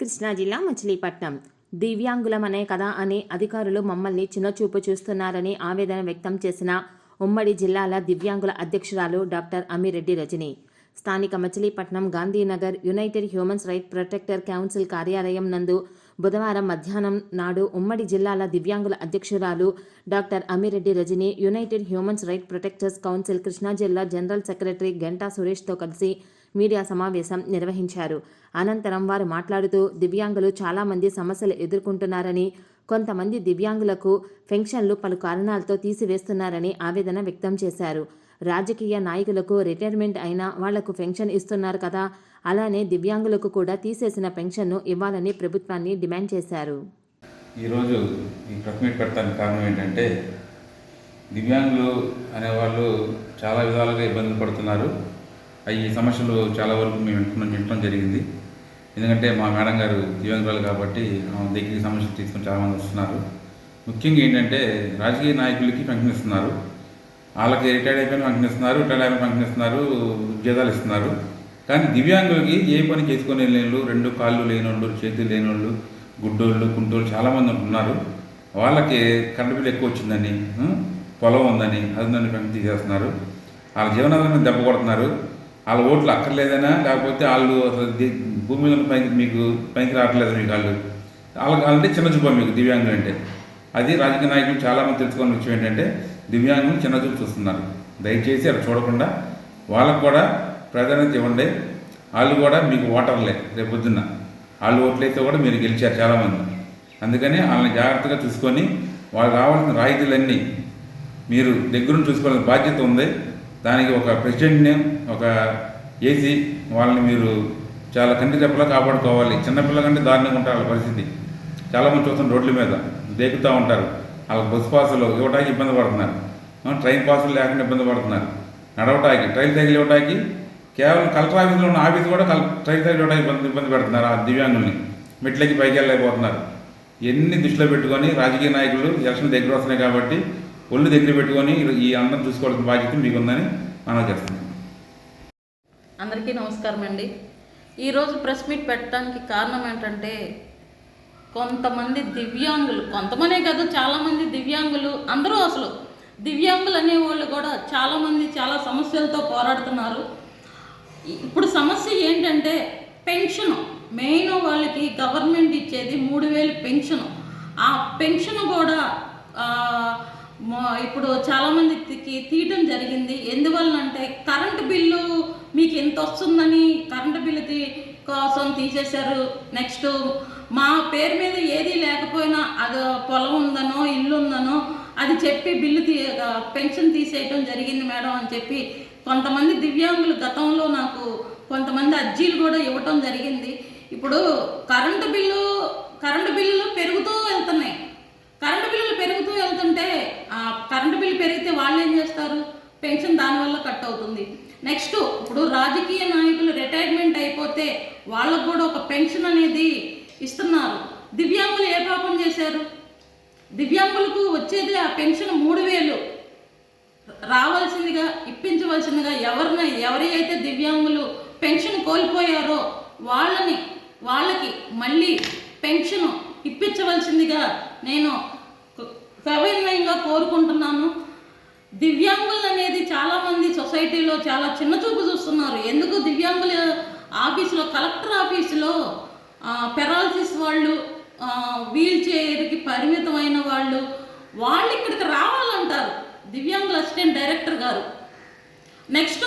కృష్ణా జిల్లా మచిలీపట్నం. దివ్యాంగులం అనే కదా అని అధికారులు మమ్మల్ని చిన్నచూపు చూస్తున్నారని ఆవేదన వ్యక్తం చేసిన ఉమ్మడి జిల్లాల దివ్యాంగుల అధ్యక్షురాలు డాక్టర్ అమిరెడ్డి రజని. స్థానిక Machilipatnam Gandhinagar united humans right protector council కార్యాలయం నందు బుధవారం మధ్యాహ్నం నాడు ఉమ్మడి జిల్లాల దివ్యాంగుల అధ్యక్షురాలు doctor Amireddy Rajani united humans right protectors council Krishna జిల్లా జనరల్ సెక్రటరీ గంటా సురేష్తో కలిసి మీడియా సమావేశం నిర్వహించారు. అనంతరం వారు మాట్లాడుతూ దివ్యాంగులు చాలామంది సమస్యలు ఎదుర్కొంటున్నారని కొంతమంది దివ్యాంగులకు పెన్షన్లు పలు కారణాలతో తీసివేస్తున్నారని ఆవేదన వ్యక్తం చేశారు. రాజకీయ నాయకులకు రిటైర్మెంట్ అయినా వాళ్ళకు పెన్షన్ ఇస్తున్నారు కదా అలానే దివ్యాంగులకు కూడా తీసేసిన పెన్షన్ను ఇవ్వాలని ప్రభుత్వాన్ని డిమాండ్ చేశారు. ఈరోజు ఈ ప్రెస్ మీట్ పెట్టడానికి కారణం ఏంటంటే దివ్యాంగులు అనేవాళ్ళు చాలా విధాలుగా ఇబ్బందులు పడుతున్నారు. ఈ సమస్యలు చాలా వరకు మేము వింటున్నాం వింటడం జరిగింది. ఎందుకంటే మా మేడం గారు దివ్యాంగురాలు కాబట్టి ఆమె దగ్గరికి సమస్యలు తీసుకొని చాలామంది వస్తున్నారు. ముఖ్యంగా ఏంటంటే రాజకీయ నాయకులకి పెన్షన్ ఇస్తున్నారు. వాళ్ళకి రిటైర్డ్ అయిపోయిన పెన్షన్ ఇస్తున్నారు రిటైర్డ్ అయిపోయిన పెన్షన్ ఇస్తున్నారు ఉద్యోగాలు ఇస్తున్నారు. కానీ దివ్యాంగులకి ఏ పని చేసుకునే లేని రెండు కాళ్ళు లేనోళ్ళు చేతులు లేనోళ్ళు గుడ్డోళ్ళు కుంటోళ్ళు చాలామంది ఉంటున్నారు. వాళ్ళకి కరెంటు బిల్లు ఎక్కువ వచ్చిందని పొలం ఉందని అది నన్ను పెంచి తీసేస్తున్నారు. వాళ్ళ జీవనాధారం దెబ్బ కొడుతున్నారు. వాళ్ళ ఓట్లు అక్కర్లేదనా లేకపోతే వాళ్ళు అసలు భూమి మీద పైకి మీకు పైకి రావట్లేదు మీకు వాళ్ళు. వాళ్ళకి వాళ్ళంటే చిన్న చూపు మీకు దివ్యాంగులు అంటే. అది రాజకీయ నాయకులు చాలామంది తెలుసుకోని విషయం ఏంటంటే దివ్యాంగులు చిన్న చూపు చూస్తున్నారు. దయచేసి అలా చూడకుండా వాళ్ళకు కూడా ప్రాధాన్యత ఇవ్వండి. వాళ్ళు కూడా మీకు ఓటర్లే రేపు పొద్దున్న. వాళ్ళు ఓట్లయితే కూడా మీరు గెలిచారు చాలామంది. అందుకని వాళ్ళని జాగ్రత్తగా చూసుకొని వాళ్ళు రావాల్సిన రాయితీలన్నీ మీరు దగ్గరుండి చూసుకోవాల్సిన బాధ్యత ఉంది. దానికి ఒక ప్రెసిడెంట్ని ఒక ఏసీ వాళ్ళని మీరు చాలా కంటి రెప్పలా కాపాడుకోవాలి. చిన్నపిల్ల కంటే దారుణంగా ఉంటారు వాళ్ళ పరిస్థితి. చాలామంది చూస్తున్న రోడ్ల మీద దేకుతూ ఉంటారు. వాళ్ళకి బస్ పాసులు ఇవ్వడానికి ఇబ్బంది పడుతున్నారు. ట్రైన్ పాసులు లేకుండా ఇబ్బంది పడుతున్నారు. నడవటానికి ట్రైన్ సైకిల్ ఇవ్వడానికి కేవలం కలెక్టర్ ఆఫీస్లో ఉన్న ఆఫీస్ కూడా కల్ ట్రైన్ సైకిల్ ఇవ్వడానికి ఇబ్బంది ఇబ్బంది పెడుతున్నారు ఆ దివ్యాంగుల్ని. మెట్లకి పైకి వెళ్ళలేకపోతున్నారు. ఎన్ని దృష్టిలో పెట్టుకొని రాజకీయ నాయకులు ఎలక్షన్ దగ్గర వస్తున్నాయి కాబట్టి ఒళ్ళు దగ్గర పెట్టుకొని ఈ అన్నం చూసుకోవాల్సిన బాధ్యత మీకుందని మనం చేస్తున్నాం అందరికీ నమస్కారం అండి. ఈరోజు ప్రెస్ మీట్ పెట్టడానికి కారణం ఏంటంటే కొంతమంది దివ్యాంగులు కొంతమందే కాదు చాలామంది దివ్యాంగులు అందరూ అసలు దివ్యాంగులు అనేవాళ్ళు కూడా చాలామంది చాలా సమస్యలతో పోరాడుతున్నారు. ఇప్పుడు సమస్య ఏంటంటే పెన్షన్. మెయిన్ వాళ్ళకి గవర్నమెంట్ ఇచ్చేది మూడు వేలు పెన్షన్. ఆ పెన్షన్ కూడా ఇప్పుడు చాలామందికి తీయటం జరిగింది. ఎందువలనంటే కరెంటు బిల్లు మీకు ఎంత వస్తుందని కరెంటు బిల్లు తీ కోసం తీసేశారు. నెక్స్ట్ మా పేరు మీద ఏది లేకపోయినా అది పొలం ఉందనో ఇల్లు ఉందనో అది చెప్పి బిల్లు తీ పెన్షన్ తీసేయటం జరిగింది మేడం అని చెప్పి కొంతమంది దివ్యాంగులు గతంలో నాకు కొంతమంది అర్జీలు కూడా ఇవ్వటం జరిగింది. ఇప్పుడు కరెంటు బిల్లు కరెంటు బిల్లులు పెరుగుతూ వెళ్తున్నాయి కరెంటు బిల్లులు పెరుగుతూ వెళ్తుంటే ఆ కరెంటు పెరిగితే వాళ్ళు ఏం చేస్తారు? పెన్షన్ దానివల్ల కట్ అవుతుంది. నెక్స్ట్ ఇప్పుడు రాజకీయ నాయకులు రిటైర్మెంట్ అయిపోతే వాళ్ళకు కూడా ఒక పెన్షన్ అనేది ఇస్తున్నారు. దివ్యాంగులు ఏ పాపం చేశారు? దివ్యాంగులకు వచ్చేది ఆ పెన్షన్ మూడు వేలు. రావాల్సిందిగా ఇప్పించవలసిందిగా ఎవరిని ఎవరి అయితే దివ్యాంగులు పెన్షన్ కోల్పోయారో వాళ్ళని వాళ్ళకి మళ్ళీ పెన్షన్ ఇప్పించవలసిందిగా నేను సవినయంగా కోరుకుంటున్నాను. దివ్యాంగులు అనేది చాలామంది సొసైటీలో చాలా చిన్న చూపు చూస్తున్నారు. ఎందుకు దివ్యాంగుల ఆఫీసులో కలెక్టర్ ఆఫీసులో పెరాలసిస్ వాళ్ళు వీల్ చైర్కి పరిమితమైన వాళ్ళు వాళ్ళు ఇక్కడికి రావాలంటారు. దివ్యాంగుల అసిస్టెంట్ డైరెక్టర్ గారు. నెక్స్ట్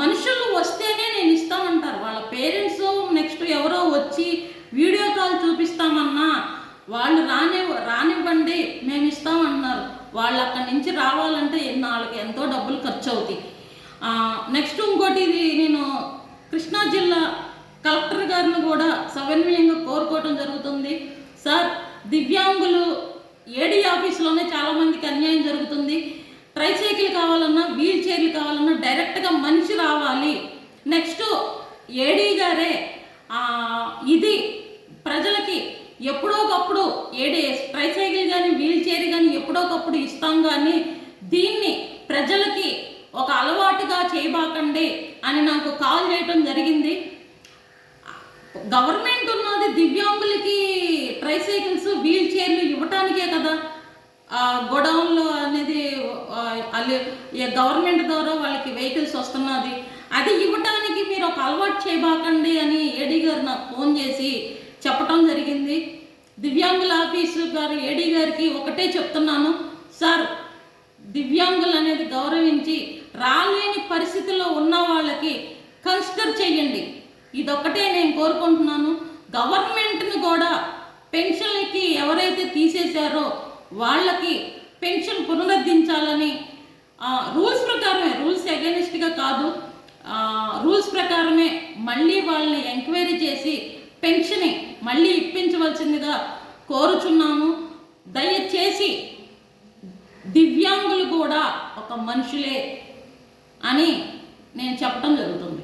మనుషులు వస్తేనే నేను ఇస్తామంటారు వాళ్ళ పేరెంట్స్ నెక్స్ట్ ఎవరో వచ్చి వీడియో కాల్ చూపిస్తామన్నా వాళ్ళు రాని రానివ్వండి మేము ఇస్తామన్నారు వాళ్ళు అక్కడి నుంచి రావాలంటే ఎన్ని వాళ్ళకి ఎంతో డబ్బులు ఖర్చు అవుతాయి నెక్స్ట్ ఇంకోటి ఇది నేను కృష్ణా జిల్లా కలెక్టర్ గారిని కూడా సవినయంగా కోరుకోవటం జరుగుతుంది. సార్ దివ్యాంగులు ఏడీ ఆఫీస్లోనే చాలామందికి అన్యాయం జరుగుతుంది. ట్రైసైకిల్ కావాలన్నా వీల్ చైర్లు కావాలన్నా డైరెక్ట్గా మనిషి రావాలి. నెక్స్ట్ ఏడీ గారే ఇది ప్రజలకి ఎప్పుడో ఏడే ట్రైసైకిల్ కానీ వీల్ చైర్ కానీ ఎప్పుడో ఒకప్పుడు ఇస్తాం కానీ దీన్ని ప్రజలకి ఒక అలవాటుగా చేయబాకండి అని నాకు కాల్ చేయటం జరిగింది. గవర్నమెంట్ ఉన్నది దివ్యాంగులకి ట్రైసైకిల్స్ వీల్ చైర్లు ఇవ్వటానికే కదా. గోడౌన్లు అనేది గవర్నమెంట్ ద్వారా వాళ్ళకి వెహికల్స్ వస్తున్నది. అది ఇవ్వటానికి మీరు ఒక అలవాటు చేయబాకండి అని ఏడీ గారు నాకు ఫోన్ చేసి చెప్పటం జరిగింది. దివ్యాంగుల ఆఫీసు గారు ఏడీ గారికి ఒకటే చెప్తున్నాను. సార్ దివ్యాంగులు అనేది గౌరవించి రాలేని పరిస్థితిలో ఉన్న వాళ్ళకి కన్సిడర్ చేయండి. ఇదొక్కటే నేను కోరుకుంటున్నాను. గవర్నమెంట్ని కూడా పెన్షన్లకి ఎవరైతే తీసేశారో వాళ్ళకి పెన్షన్ పునరుద్ధరించాలని రూల్స్ ప్రకారమే రూల్స్ అగెనిస్ట్గా కాదు రూల్స్ ప్రకారమే మళ్ళీ వాళ్ళని ఎంక్వైరీ చేసి పెన్షన్ మళ్ళీ ఇప్పించవలసిందిగా కోరుచున్నాము. దయచేసి దివ్యాంగులు కూడా ఒక మనుషులే అని నేను చెప్పడం జరుగుతుంది.